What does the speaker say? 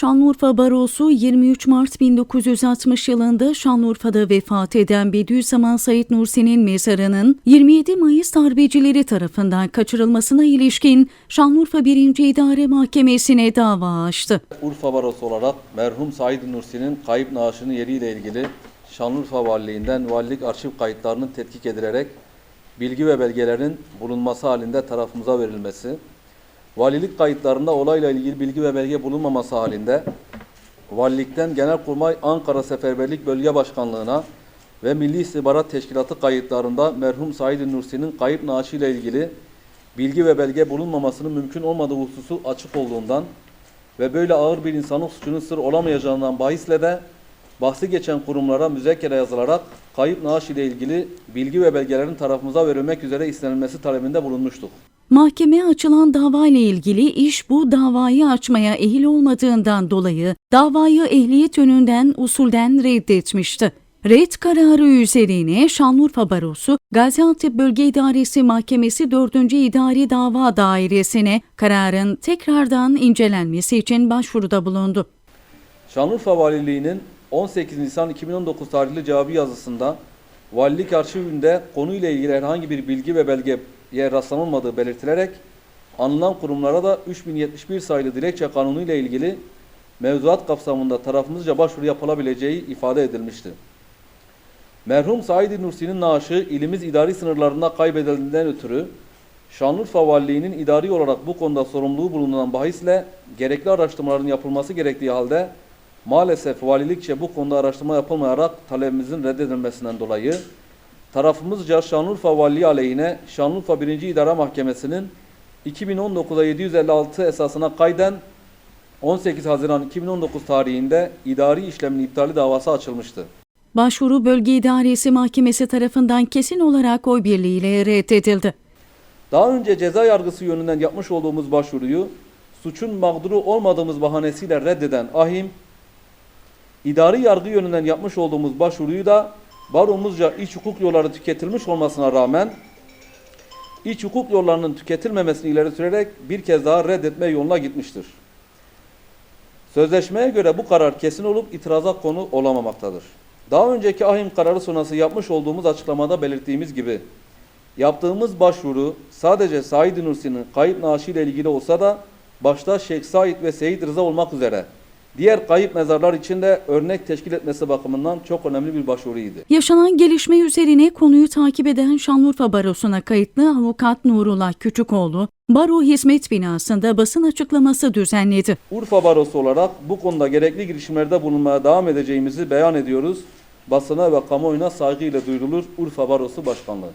Şanlıurfa Barosu 23 Mart 1960 yılında Şanlıurfa'da vefat eden Bediüzzaman Said Nursi'nin mezarının 27 Mayıs darbecileri tarafından kaçırılmasına ilişkin Şanlıurfa 1. İdare Mahkemesi'ne dava açtı. Urfa Barosu olarak merhum Said Nursi'nin kayıp naaşının yeriyle ilgili Şanlıurfa Valiliğinden valilik arşiv kayıtlarının tetkik edilerek bilgi ve belgelerin bulunması halinde tarafımıza verilmesi, valilik kayıtlarında olayla ilgili bilgi ve belge bulunmaması halinde valilikten Genelkurmay Ankara Seferberlik Bölge Başkanlığı'na ve Milli İstihbarat Teşkilatı kayıtlarında merhum Said Nursi'nin kayıp naaşıyla ilgili bilgi ve belge bulunmamasının mümkün olmadığı hususu açık olduğundan ve böyle ağır bir insanın suçunun sır olamayacağından bahisle de bahsi geçen kurumlara müzekkere yazılarak kayıp naaş ile ilgili bilgi ve belgelerin tarafımıza verilmek üzere istenilmesi talebinde bulunmuştuk. Mahkemeye açılan davayla ilgili iş bu davayı açmaya ehil olmadığından dolayı davayı ehliyet yönünden usulden reddetmişti. Red kararı üzerine Şanlıurfa Barosu, Gaziantep Bölge İdaresi Mahkemesi 4. İdari Dava Dairesi'ne kararın tekrardan incelenmesi için başvuruda bulundu. Şanlıurfa Valiliği'nin 18 Nisan 2019 tarihli cevabı yazısında valilik arşivinde konuyla ilgili herhangi bir bilgi ve belgeye rastlanılmadığı belirtilerek anılan kurumlara da 3071 sayılı dilekçe kanunu ile ilgili mevzuat kapsamında tarafımızca başvuru yapılabileceği ifade edilmişti. Merhum Said Nursi'nin naaşı ilimiz idari sınırlarında kaybedildiğinden ötürü Şanlıurfa Valiliği'nin idari olarak bu konuda sorumluluğu bulunan bahisle gerekli araştırmaların yapılması gerektiği halde maalesef valilikçe bu konuda araştırma yapılmayarak talebimizin reddedilmesinden dolayı tarafımızca Şanlıurfa Valiliği aleyhine Şanlıurfa 1. İdare Mahkemesi'nin 2019'a 756 esasına kayden 18 Haziran 2019 tarihinde idari işlemin iptali davası açılmıştı. Başvuru Bölge İdaresi Mahkemesi tarafından kesin olarak oy birliğiyle reddedildi. Daha önce ceza yargısı yönünden yapmış olduğumuz başvuruyu suçun mağduru olmadığımız bahanesiyle reddeden ahim, idari yargı yönünden yapmış olduğumuz başvuruyu da baromuzca iç hukuk yolları tüketilmiş olmasına rağmen iç hukuk yollarının tüketilmemesini ileri sürerek bir kez daha reddetme yoluna gitmiştir. Sözleşmeye göre bu karar kesin olup itiraza konu olamamaktadır. Daha önceki ahim kararı sonrası yapmış olduğumuz açıklamada belirttiğimiz gibi yaptığımız başvuru sadece Said Nursi'nin kayıp naaşı ile ilgili olsa da başta Şeyh Said ve Seyit Rıza olmak üzere diğer kayıp mezarlar için de örnek teşkil etmesi bakımından çok önemli bir başvuruydu. Yaşanan gelişme üzerine konuyu takip eden Şanlıurfa Barosu'na kayıtlı avukat Nurullah Küçükoğlu, Baro Hizmet Binası'nda basın açıklaması düzenledi. Urfa Barosu olarak bu konuda gerekli girişimlerde bulunmaya devam edeceğimizi beyan ediyoruz. Basına ve kamuoyuna saygıyla duyurulur Urfa Barosu Başkanlığı.